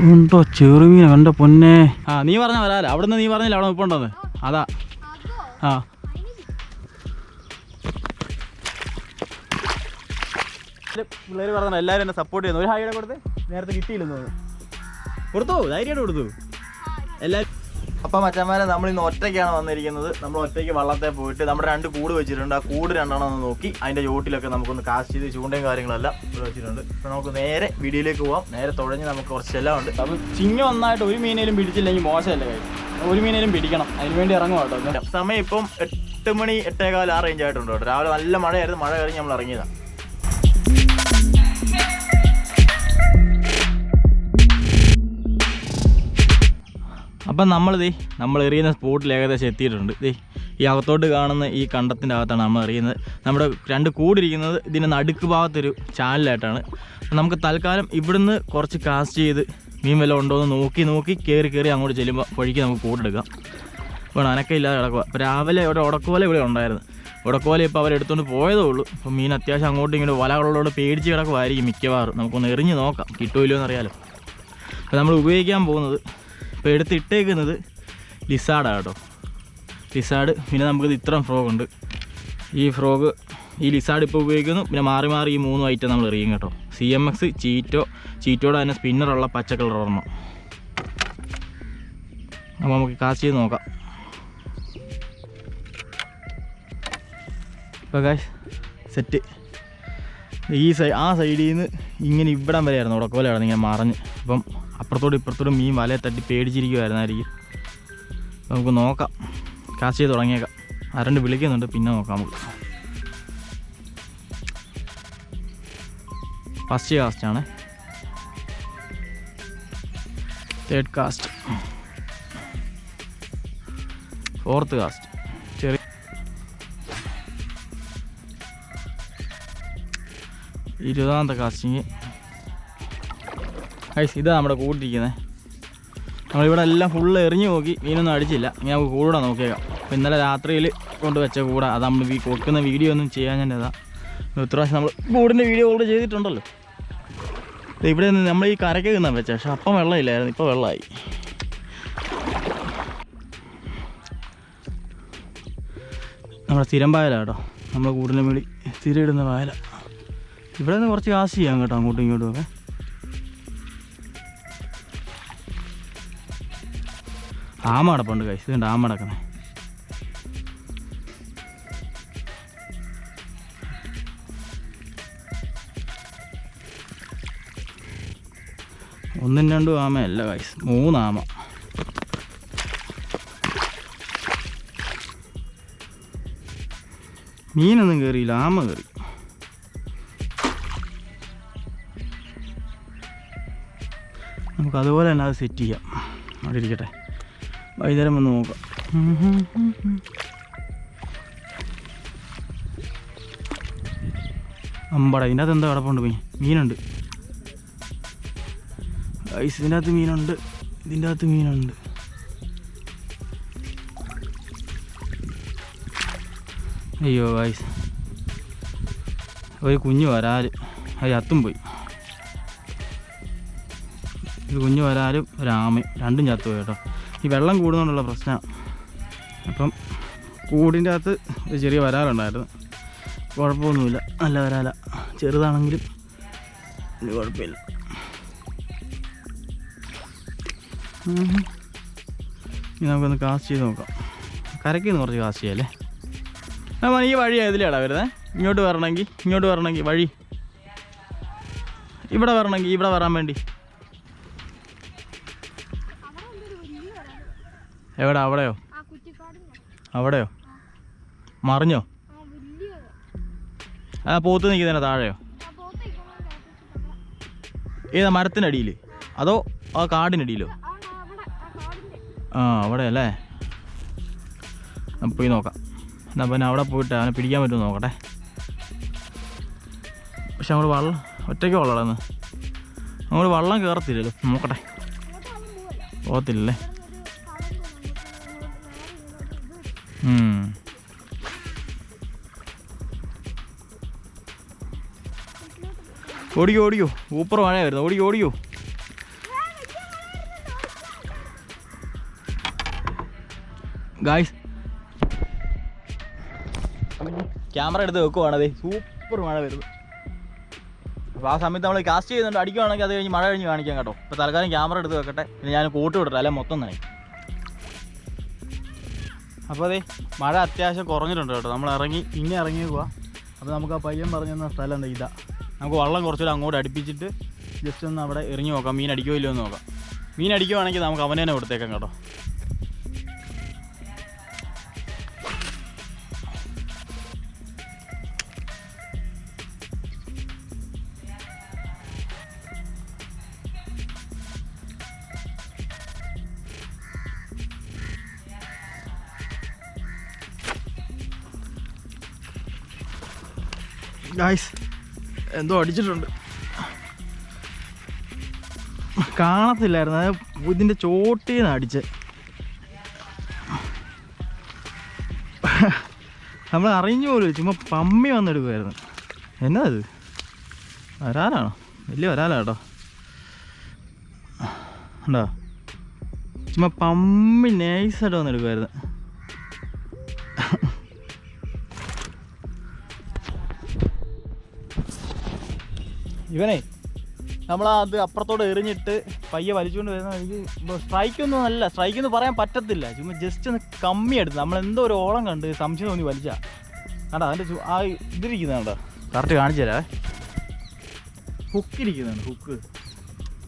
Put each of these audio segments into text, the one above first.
ഉണ്ടോ ചെറുമീന കണ്ട പൊന്നെ. ആ നീ പറഞ്ഞ വരാല അവിടെ നിന്ന് നീ പറഞ്ഞില്ല അവിടെ നിൽപ്പുണ്ടെന്ന് അതാ. ആ. പിള്ളേർ പറഞ്ഞ എല്ലാവരും എന്നെ സപ്പോർട്ട് ചെയ്യുന്നു. ഒരു ഹായിയുടെ കൊടുത്ത് നേരത്തെ കിട്ടിയില്ലെന്ന് തോന്നുന്നു. കൊടുത്തു? ധൈര്യമായിട്ട് കൊടുത്തു. എല്ലാവരും അപ്പം മച്ചന്മാരെ നമ്മൾ ഇന്ന് ഒറ്റയ്ക്കാണ് വന്നിരിക്കുന്നത്. നമ്മൾ ഒറ്റയ്ക്ക് വള്ളത്തെ പോയിട്ട് നമ്മുടെ രണ്ട് കൂട് വെച്ചിട്ടുണ്ട്. ആ കൂട് രണ്ടെണ്ണം ഒന്ന് നോക്കി. അതിന്റെ ചോട്ടിലൊക്കെ നമുക്കൊന്ന് കാസ്റ്റ് ചെയ്ത് ചൂണ്ടയും കാര്യങ്ങളെല്ലാം വെച്ചിട്ടുണ്ട്. അപ്പോൾ നമുക്ക് നേരെ വീഡിയോയിലേക്ക് പോവാം. നേരെ തുഴഞ്ഞ് നമുക്ക് കുറച്ച് എല്ലാം ഉണ്ട്. അപ്പൊ ചിങ്ങ ഒന്നായിട്ട് ഒരു മീനേലും പിടിച്ചില്ലെങ്കിൽ മോശമല്ലേ കാര്യം ഒരു മീനേലും പിടിക്കണം. അതിന് വേണ്ടി ഇറങ്ങും കേട്ടോ. സമയം ഇപ്പം എട്ട് മണി എട്ടേകാൽ ആ റേഞ്ച് ആയിട്ടുണ്ട് കേട്ടോ. രാവിലെ നല്ല മഴയായിരുന്നു. മഴ കഴിഞ്ഞ് നമ്മൾ ഇറങ്ങിയതാണ് അപ്പം നമ്മൾ ദേ നമ്മൾ എറിയുന്ന സ്പോട്ടിൽ ഏകദേശം എത്തിയിട്ടുണ്ട്. ദേ ഈ അകത്തോട്ട് കാണുന്ന ഈ കണ്ടത്തിന്റെ അകത്താണ് നമ്മൾ എറിയുന്നത് നമ്മുടെ രണ്ട് കൂടിരിക്കുന്നത് ഇതിന്റെ നടുക്ക് ഭാഗത്തൊരു ചാനലായിട്ടാണ്. നമുക്ക് തൽക്കാലം ഇവിടുന്ന് കുറച്ച് കാസ്റ്റ് ചെയ്ത് മീൻ വല്ലതും ഉണ്ടോ എന്ന് നോക്കി നോക്കി കയറി കയറി അങ്ങോട്ട് ചെല്ലുമ്പോൾ വഴിക്ക് നമുക്ക് കൂടെടുക്കാം ഇപ്പോൾ അനക്കമില്ലാതെ കിടക്കുക അപ്പോൾ രാവിലെ ഒരു ഉടക്കോല ഇവിടെ ഉണ്ടായിരുന്നു. ഉടക്കോല ഇപ്പോൾ അവരെടുത്തുകൊണ്ട് പോയതേ ഉള്ളൂ. അപ്പോൾ മീൻ അത്യാവശ്യം അങ്ങോട്ടും ഇങ്ങോട്ടും വലകളോട് പേടിച്ച് കിടക്കുമായിരിക്കും മിക്കവാറും. നമുക്കൊന്ന് എറിഞ്ഞ് നോക്കാം. കിട്ടുമല്ലോ എന്നറിയാലോ. അപ്പോൾ നമ്മൾ ഉപയോഗിക്കാൻ പോകുന്നത് ഇപ്പോൾ എടുത്തിട്ടേക്കുന്നത് ലിസാഡാണ് കേട്ടോ ലിസാഡ് പിന്നെ നമുക്കിത് ഇത്രയും ഫ്രോഗ് ഉണ്ട്. ഈ ഫ്രോഗ് ഈ ലിസാഡ് ഇപ്പോൾ ഉപയോഗിക്കുന്നു. പിന്നെ മാറി മാറി ഈ മൂന്ന് ഐറ്റം നമ്മൾ എറിയും കേട്ടോ. സി എം എക്സ് ചീറ്റോ ചീറ്റോടെ തന്നെ സ്പിന്നറുള്ള പച്ച കളർ ഒരെണ്ണം അപ്പോൾ നമുക്ക് കാസ്റ്റ് ചെയ്ത് നോക്കാം. ഇപ്പോൾ കാശ് സെറ്റ് ഈ സൈ ആ സൈഡിൽ നിന്ന് ഇങ്ങനെ ഇവിടം വരെയായിരുന്നു. ഉടക്കോലായിരുന്നു ഇങ്ങനെ മറഞ്ഞ്. അപ്പം അപ്പുറത്തോടും ഇപ്പുറത്തോടും മീൻ വലയെ തട്ടി പേടിച്ചിരിക്കുമായിരുന്നായിരിക്കും നമുക്ക് നോക്കാം. കാശ് ചെയ്ത് തുടങ്ങിയേക്കാം. ആരണ്ട് വിളിക്കുന്നുണ്ട് പിന്നെ നോക്കാം നമുക്ക്. ഫസ്റ്റ് ആണ്. തേർഡ് കാസ്റ്റ് ഫോർത്ത് കാസ്റ്റ് ഇരുപതാമത്തെ കാസ്റ്റിങ് ഐസ് ഇതാണ് നമ്മുടെ കൂട്ടിരിക്കുന്നത് നമ്മളിവിടെ എല്ലാം ഫുള്ള് എറിഞ്ഞു നോക്കി മീനൊന്നും അടിച്ചില്ല. ഇനി നമുക്ക് കൂടെ നോക്കിയേക്കാം. അപ്പോൾ ഇന്നലെ രാത്രിയിൽ കൊണ്ട് വെച്ച കൂടെ. അത് നമ്മൾ ഈ കൊടുക്കുന്ന വീഡിയോ ഒന്നും ചെയ്യാൻ ഞാൻ ഇതാ. പ്രാവശ്യം നമ്മൾ കൂടിന്റെ വീഡിയോ ഓൾറെഡി ചെയ്തിട്ടുണ്ടല്ലോ. ഇവിടെ നിന്ന് നമ്മൾ ഈ കരയ്ക്ക് നിന്നാണ് വെച്ചത് പക്ഷെ അപ്പം വെള്ളമില്ലായിരുന്നു. ഇപ്പോൾ വെള്ളമായി നമ്മുടെ സ്ഥിരം പായല കേട്ടോ. നമ്മൾ കൂടിന്റെ മേളി സ്ഥിരം ഇടുന്ന പായല. ഇവിടെ നിന്ന് കുറച്ച് കാശ് ചെയ്യാം കേട്ടോ അങ്ങോട്ടും ഇങ്ങോട്ടും ഒക്കെ. ആമ അടപ്പുണ്ട് കൈസ് ഇതുണ്ട് ആമ അടക്കണേ ഒന്നും രണ്ടും ആമയല്ല കൈസ് മൂന്നാമ. മീനൊന്നും കയറിയില്ല ആമ കയറി നമുക്ക് അതുപോലെ തന്നെ അത് സെറ്റ് ചെയ്യാം. അവിടെ ഇരിക്കട്ടെ. വൈകുന്നേരം വന്ന് നോക്കാം. അമ്പട ഇതിന്റെ അകത്ത് എന്താ കിടപ്പുണ്ട് മീൻ മീനുണ്ട്. ഐസ് ഇതിന്റെ അകത്ത് മീനുണ്ട്. ഇതിന്റെ അകത്ത് മീനുണ്ട്. അയ്യോ ഐസ് ഒരു കുഞ്ഞു വരാൽ. അത് അത്തും പോയി. ഒരു കുഞ്ഞു വരാലും ഒരു ആമയും രണ്ടും ചത്തുപോയി കേട്ടോ. ഈ വെള്ളം കൂടുന്നതുകൊണ്ടുള്ള പ്രശ്നമാണ് അപ്പം കൂടിന്റെ അകത്ത് ഒരു ചെറിയ വരാറുണ്ടായിരുന്നു. കുഴപ്പമൊന്നുമില്ല. നല്ല വരാല. ചെറുതാണെങ്കിലും കുഴപ്പമില്ല. ഇനി നമുക്കൊന്ന് കാസ്റ്റ് ചെയ്ത് നോക്കാം. കരയ്ക്ക് നിന്ന് കുറച്ച് കാസ്റ്റ് ചെയ്യാല്ലേ? നമ്മൾ ഈ വഴി ഏതിലാടാ വരുന്നത് ഇങ്ങോട്ട് വരണമെങ്കിൽ ഇങ്ങോട്ട് വരണമെങ്കിൽ വഴി. ഇവിടെ വരണമെങ്കിൽ ഇവിടെ വരാൻ വേണ്ടി. എവിടെ അവിടെയോ? അവിടെയോ? മറിഞ്ഞോ? ആ പോത്ത് നിൽക്കുന്നതിന് താഴെയോ? ഏതാ മരത്തിനടിയിൽ അതോ ആ കാടിനടിയിലോ ആ അവിടെ അല്ലേ പോയി നോക്കാം. എന്നാൽ പിന്നെ അവിടെ പോയിട്ട് അവനെ പിടിക്കാൻ പറ്റുമോ നോക്കട്ടെ. പക്ഷെ നമ്മൾ വള്ളം ഒറ്റയ്ക്ക് വള്ളമാണ് നമ്മൾ വള്ളം കയറത്തില്ലല്ലോ നോക്കട്ടെ. അങ്ങോട്ട് പോകത്തില്ലല്ലേ ഓടിക്കോ ഓടിക്കോ. ഊപ്പർ മഴയായിരുന്നു ഓടിക്കോ ഓടിക്കോ. ഗായ്സ്. ക്യാമറ എടുത്ത് വെക്കുവാണതേ സൂപ്പർ മഴ വരുന്നു അപ്പോൾ ആ സമയത്ത് നമ്മൾ കാസ്റ്റ് ചെയ്യുന്നുണ്ട്. അടിക്കുവാണെങ്കിൽ അത് കഴിഞ്ഞ് മഴ കഴിഞ്ഞ് കാണിക്കാം കേട്ടോ. ഇപ്പോൾ തൽക്കാലം ക്യാമറ എടുത്ത് വെക്കട്ടെ. ഞാൻ കൂട്ടി വിടട്ടെ. അല്ലെ? മൊത്തം നനയും. അപ്പോൾ അതെ മഴ അത്യാവശ്യം കുറഞ്ഞിട്ടുണ്ട് കേട്ടോ. നമ്മൾ ഇറങ്ങി ഇങ്ങനെ ഇറങ്ങി പോവാ. അപ്പോൾ നമുക്ക് ആ പയ്യൻ പറഞ്ഞു തന്ന സ്ഥലം എന്താ ഇതാ. നമുക്ക് വള്ളം കുറച്ചുകൂടെ അങ്ങോട്ട് അടുപ്പിച്ചിട്ട് ജസ്റ്റ് ഒന്ന് അവിടെ എറിഞ്ഞു നോക്കാം. മീൻ അടിക്കുമോ ഇല്ലയോ എന്ന് നോക്കാം. മീൻ അടിക്കുവാണെങ്കിൽ നമുക്ക് അവനെ തന്നെ കൊടുത്തേക്കാം കേട്ടോ. ഗായ്സ് എന്തോ അടിച്ചിട്ടുണ്ട്. കാണത്തില്ലായിരുന്നു. അത് ഇതിന്റെ ചോട്ടിൽ നിന്ന് അടിച്ച്. നമ്മൾ അറിഞ്ഞു പോലും ചുമ്മാ പമ്മി വന്നെടുക്കുമായിരുന്നു എന്നാ അത് വരാലാണോ വലിയ വരാലാ കേട്ടോ ഉണ്ടോ? ചുമ്മാ പമ്മി നൈസായിട്ട് വന്നെടുക്കുമായിരുന്നു ഇവനെ നമ്മൾ അത് അപ്പുറത്തോട് എറിഞ്ഞിട്ട് പയ്യെ വലിച്ചുകൊണ്ട് വരുന്ന എനിക്ക് സ്ട്രൈക്കൊന്നും അല്ല സ്ട്രൈക്ക് എന്ന് പറയാൻ പറ്റത്തില്ല. ചുമ്മാ ജസ്റ്റ് ഒന്ന് കമ്മി എടുത്ത്. നമ്മൾ എന്തോ ഒരു ഓളം കണ്ട് സംശയം തോന്നി വലിച്ചാ. കണ്ടാ അതിന്റെ ആ ഇതിരിക്കുന്ന കണ്ടോ. കറക്റ്റ് കാണിച്ചു തരാവേ. ഹുക്കിരിക്കുന്നുണ്ട് ഹുക്ക്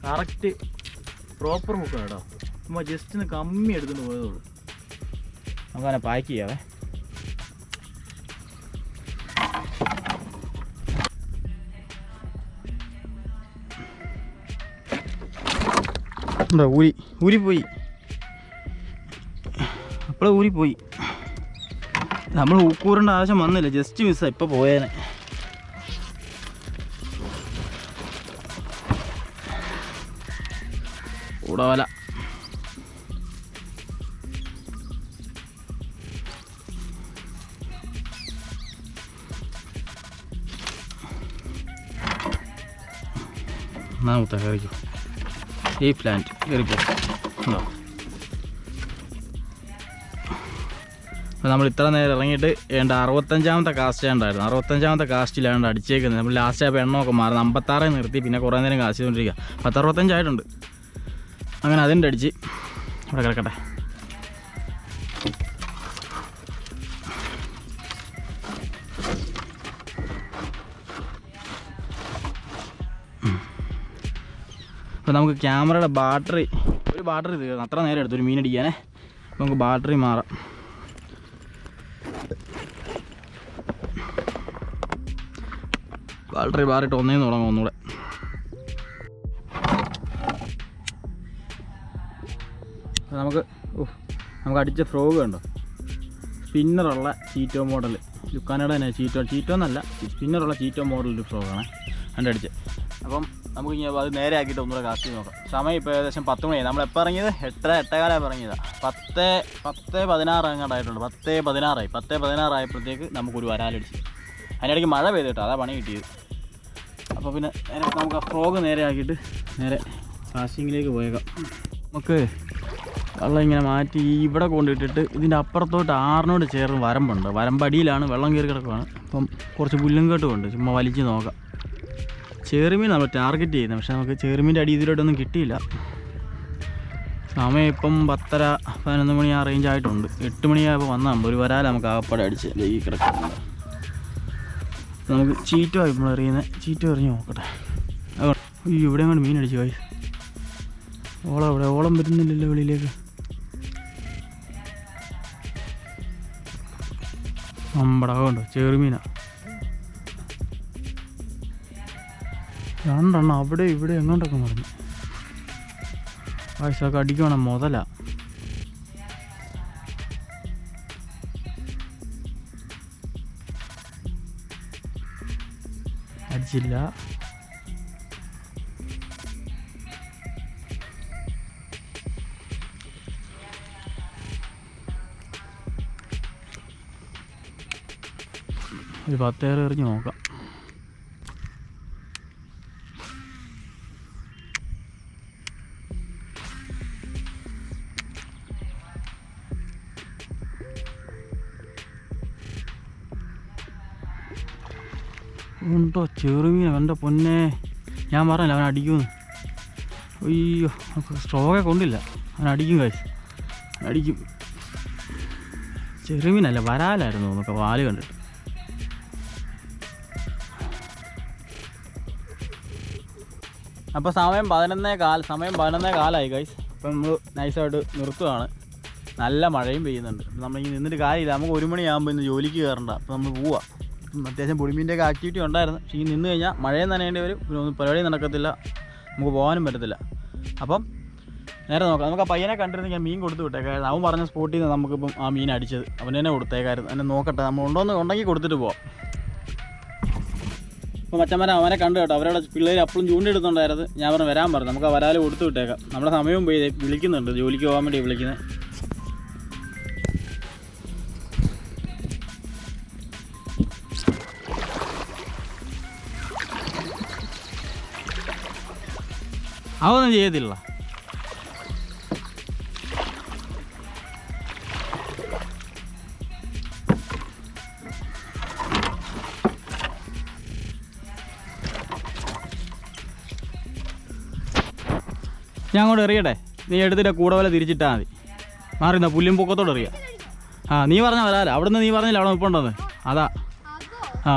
കറക്റ്റ് പ്രോപ്പർ ഹുക്കാണ് കേട്ടോ. ചുമ്മാ ജസ്റ്റ് ഒന്ന് കമ്മി എടുത്തുകൊണ്ട് പോയതുള്ളൂ നമുക്കങ്ങനെ പാക്ക് ചെയ്യാവേ. എന്താ ഊരി ഊരിപ്പോയി അപ്പോൾ ഊരിപ്പോയി നമ്മൾ ഊക്കൂറേണ്ട ആവശ്യം വന്നില്ല. ജസ്റ്റ് മിസ്സാണ് ഇപ്പോൾ പോയേനെ. കൂടവല എന്നാ മുത്ത കയറിക്കോ ഈ പ്ലാന്റ് കയറിപ്പോ ഉണ്ടോ അപ്പോൾ നമ്മൾ ഇത്ര നേരം ഇറങ്ങിയിട്ട് ഏണ്ട അറുപത്തഞ്ചാമത്തെ കാസ്റ്റ് ഉണ്ടായിരുന്നു അറുപത്തഞ്ചാമത്തെ കാസ്റ്റിലാണ് അടിച്ചേക്കുന്നത്. നമ്മൾ ലാസ്റ്റ് ആയപ്പോൾ എണ്ണമൊക്കെ മാറുന്നത് അമ്പത്താറേ നിർത്തി പിന്നെ കുറേ നേരം കാസ്റ്റ് ചെയ്തുകൊണ്ടിരിക്കുക. പത്തറുപത്തഞ്ചായിട്ടുണ്ട് അങ്ങനെ അതിന്റെ അടിച്ച് ഇവിടെ കിടക്കട്ടെ. അപ്പോൾ നമുക്ക് ക്യാമറയുടെ ബാറ്ററി ഒരു ബാറ്ററി തീർന്നു അത്ര നേരം എടുത്തു ഒരു മീൻ അടിക്കാനേ. അപ്പോൾ നമുക്ക് ബാറ്ററി മാറാം. ബാറ്ററി മാറിയിട്ട് ഒന്നേന്ന് തുടങ്ങും ഒന്നുകൂടെ. നമുക്ക് നമുക്ക് അടിച്ച ഫ്രോഗ് കണ്ടോ? സ്പിന്നറുള്ള ചീറ്റോ മോഡൽ ലുക്കാനയുടെ തന്നെ ചീറ്റോ ചീറ്റോ എന്നല്ല സ്പിന്നറുള്ള ചീറ്റോ മോഡൽ ഒരു ഫ്രോഗാണ് അടിച്ച്? അപ്പം നമുക്ക് ഇനി അത് നേരെ ആക്കിയിട്ട് ഒന്നുകൂടെ കാത്തി നോക്കാം. സമയം ഇപ്പോൾ ഏകദേശം പത്ത് മണിയായി. നമ്മൾ എപ്പോൾ ഇറങ്ങിയത്? എട്ടര എട്ടേകാലം ഇറങ്ങിയതാണ് പത്ത് പത്ത് പതിനാറ് അങ്ങോട്ടായിട്ടുണ്ട് പത്ത് പതിനാറായി. പത്ത് പതിനാറായപ്പോഴത്തേക്ക് നമുക്കൊരു വരാലടിച്ച്. അതിനിടയ്ക്ക് മഴ പെയ്തു കേട്ടോ. അതാ പണി കിട്ടിയത്. അപ്പോൾ പിന്നെ നേരെ നമുക്ക് ആ ഫ്രോഗ് നേരെ ആക്കിയിട്ട് നേരെ കാശിങ്ങിലേക്ക് പോയേക്കാം. നമുക്ക് വെള്ളം ഇങ്ങനെ മാറ്റി ഇവിടെ കൊണ്ടിട്ടിട്ട് ഇതിന്റെ അപ്പുറത്തോട്ട് ആറിനോട് ചേർന്ന് വരമ്പുണ്ട്. വരമ്പടിയിലാണ് വെള്ളം കയറി കിടക്കുകയാണ് അപ്പം കുറച്ച് പുല്ലും കേട്ടുമുണ്ട് ചുമ്മാ വലിച്ച് നോക്കാം. ചെറുമീൻ നമ്മൾ ടാർഗറ്റ് ചെയ്യുന്നത്. പക്ഷെ നമുക്ക് ചെറുമീന്റെ അടി ഇതിലോട്ടൊന്നും കിട്ടിയില്ല. സമയം ഇപ്പം പത്തര പതിനൊന്ന് മണി ആ റേഞ്ച് ആയിട്ടുണ്ട്. എട്ട് മണിയായപ്പോൾ വന്നാൽ ഒരു വരാല നമുക്ക് ആകപ്പാടെ അടിച്ച് ഈ കിടക്കുന്നത് നമുക്ക് ചീറ്റോ ഇപ്പോൾ എറിയുന്നത് ചീറ്റോ എറിഞ്ഞ് നോക്കട്ടെ. ഈ ഇവിടെ അങ്ങോട്ട് മീൻ അടിച്ചു പോയി ഓളം ഇവിടെ ഓളം വരുന്നില്ലല്ലോ വെളിയിലേക്ക്. അമ്പടകമുണ്ടോ ചെറുമീനാ. രണ്ടെണ്ണം അവിടെ ഇവിടെ എങ്ങോട്ടൊക്കെ മറിഞ്ഞു ആഴ്ചയൊക്കെ അടിക്കണം മുതല. അടിച്ചില്ല. ഒരു പത്തേറെ എറിഞ്ഞ് നോക്കാം. ചെറുമീൻ എന്റെ പൊന്നെ. ഞാൻ പറഞ്ഞില്ല അവൻ അടിക്കുമെന്ന്. അയ്യോ സ്ട്രോക്കെ കൊണ്ടില്ല. അവൻ അടിക്കും കാശ് അടിക്കും. ചെറുമീനല്ല വരാലായിരുന്നു നമുക്ക് വാൽ കണ്ടിട്ട്. അപ്പോൾ സമയം പതിനൊന്നേ കാൽ സമയം പതിനൊന്നേ കാലമായി ഗൈസ് അപ്പം നമ്മൾ നൈസായിട്ട് നിർത്തുകയാണ് നല്ല മഴയും പെയ്യുന്നുണ്ട്. നമ്മൾ ഇനി നിന്നിട്ട് കാര്യമില്ല. നമുക്ക് ഒരു മണിയാകുമ്പോൾ ഇന്ന് ജോലിക്ക് കയറണ്ട അപ്പോൾ നമ്മൾ പോവാം. അത്യാവശ്യം പൊടിമീന്റെയൊക്കെ ആക്ടിവിറ്റി ഉണ്ടായിരുന്നു. പക്ഷേ ഈ നിന്ന് കഴിഞ്ഞാൽ മഴയും നനയേണ്ടി വരും. പിന്നെ ഒന്നും പരിപാടി നടക്കത്തില്ല. നമുക്ക് പോകാനും പറ്റത്തില്ല. അപ്പം നേരെ നോക്കാം. നമുക്ക് ആ പയ്യനെ കണ്ടിരുന്നെങ്കിൽ ഞാൻ മീൻ കൊടുത്തു വിട്ടേക്കായിരുന്നു. അവൻ പറഞ്ഞ സ്പോട്ടിൽ നിന്ന് നമുക്കിപ്പം ആ മീൻ അടിച്ചത്. അവൻ തന്നെ കൊടുത്തേക്കായിരുന്നു. എന്നെ നോക്കട്ടെ. നമ്മൾ ഉണ്ടോന്ന് ഉണ്ടെങ്കിൽ കൊടുത്തിട്ട് പോവാം. അപ്പോൾ മച്ചന്മാരെ അവനെ കണ്ടു കേട്ടോ. അവരവിടെ പിള്ളേർ അപ്പോഴും ചൂണ്ടെടുത്തുണ്ടായിരുന്നു ഞാൻ പറഞ്ഞു വരാൻ പറഞ്ഞു. നമുക്ക് ആ വരാൽ കൊടുത്തു വിട്ടേക്കാം. നമ്മുടെ സമയവും പോയി. വിളിക്കുന്നുണ്ട്. ജോലിക്ക് പോകാൻ വേണ്ടി വിളിക്കുന്നത് അതൊന്നും ചെയ്യത്തില്ല ഞാൻ അങ്ങോട്ട് എറിയട്ടെ? നീ എടുത്തിട്ട് കൂടെ വല്ല തിരിച്ചിട്ടാൽ മതി. മാറിന്ന പുല്ലും പൊക്കത്തോട് എറിയാം. ആ നീ പറഞ്ഞ വരാല. അവിടെ നിന്ന് നീ പറഞ്ഞില്ല അവിടെ നിൽപ്പുണ്ടെന്ന് അതാ. ആ.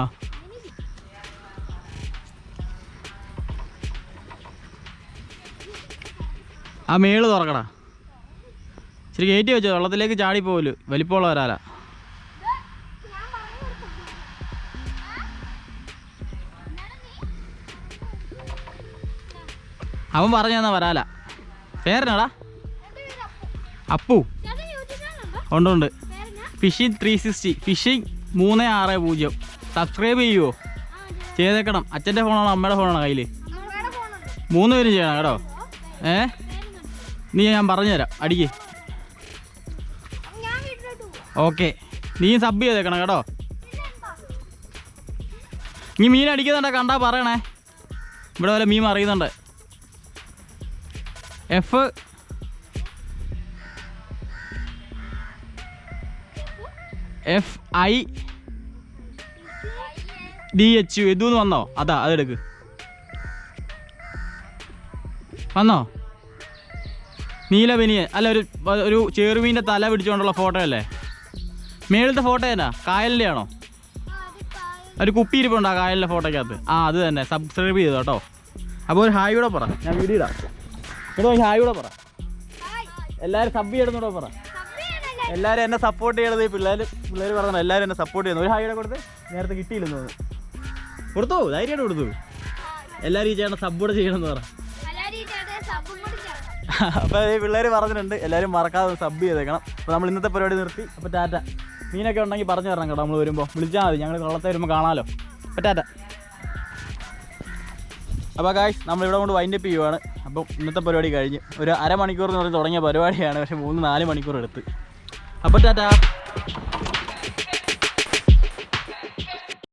ആ മേൾ തുറക്കടാ. ശരി കയറ്റി വെച്ചോ വെള്ളത്തിലേക്ക് ചാടി പോവല്ലോ വലിപ്പമുള്ള വരാല അവൻ പറഞ്ഞു തന്നാ വരാല. പേരനാടാ അപ്പു. ഉണ്ട് ഉണ്ട്. ഫിഷിംഗ് ത്രീ സിക്സ്റ്റി ഫിഷിംഗ് മൂന്ന് ആറ് പൂജ്യം. സബ്സ്ക്രൈബ് ചെയ്യുമോ ചെയ്തേക്കണം. അച്ഛന്റെ ഫോണാണോ അമ്മയുടെ ഫോണാണോ കയ്യിൽ മൂന്ന് പേരും ചെയ്യണം കേട്ടോ. ഏ? പേരുന്നുണ്ട് നീ ഞാൻ പറഞ്ഞുതരാം. അടിക്ക്. ഓക്കെ. നീ സബ് ചെയ്തേക്കണം കേട്ടോ. നീ മീൻ അടിക്കുന്നുണ്ടോ? കണ്ടാ പറയണേ. ഇവിടെ വല്ല മീൻ അറിയുന്നുണ്ട് F F I D H U ഇതൊന്ന് വന്നോ? അതാ അതെടുക്ക് വന്നോ? നീലബനിയൻ അല്ല ഒരു ഒരു ചെറുമീന്റെ തല പിടിച്ചുകൊണ്ടുള്ള ഫോട്ടോ അല്ലേ? മേളത്തെ ഫോട്ടോ തന്നെ കായലിന്റെ ആണോ? ഒരു കുപ്പി ഇരിപ്പുണ്ടോ കായലിന്റെ ഫോട്ടോയ്ക്കകത്ത്? ആ അത് തന്നെ. സബ്സ്ക്രൈബ് ചെയ്തു കേട്ടോ. അപ്പോൾ ഒരു ഹായ് കൂടെ പറ. ഞാൻ വീഡിയോ ഇടാം. ഇവിടെ ഹായ് കൂടെ പറ. എല്ലാവരും സബ് ചെയ്യണമെന്നൂടെ പറ. എല്ലാവരും എന്നെ സപ്പോർട്ട് ചെയ്യണത് പിള്ളേർ പിള്ളേർ പറഞ്ഞു എല്ലാവരും എന്നെ സപ്പോർട്ട് ചെയ്യുന്നു. ഒരു ഹായ് കൂടെ കൊടുത്ത് നേരത്തെ കിട്ടിയില്ലെന്ന് കൊടുത്തു? ധൈര്യമായിട്ട് കൊടുത്തു. എല്ലാവരും ഈ ചേട്ടൻ കൂടെ ചെയ്യണമെന്ന് പറ. അപ്പോൾ ഈ പിള്ളേർ പറഞ്ഞിട്ടുണ്ട് എല്ലാവരും മറക്കാതെ സബ് ചെയ്തേക്കണം. അപ്പോൾ നമ്മൾ ഇന്നത്തെ പരിപാടി നിർത്തി. അപ്പോൾ ടാറ്റ മീനൊക്കെ ഉണ്ടെങ്കിൽ പറഞ്ഞു തരണം കേട്ടോ നമ്മൾ വരുമ്പോൾ വിളിച്ചാൽ മതി ഞങ്ങൾ കൊള്ളത്തെ വരുമ്പോൾ കാണാമല്ലോ അപ്പോൾ ടാറ്റ. അപ്പോൾ ഗായ്സ് നമ്മൾ ഇവിടെ കൊണ്ട് വൈൻഡപ്പ് ചെയ്യുവാണ്. അപ്പം ഇന്നത്തെ പരിപാടി കഴിഞ്ഞ്. ഒരു അരമണിക്കൂർ എന്ന് പറഞ്ഞ് തുടങ്ങിയ പരിപാടിയാണ് പക്ഷേ മൂന്ന് നാല് മണിക്കൂർ എടുത്ത്. അപ്പോൾ ടാറ്റ.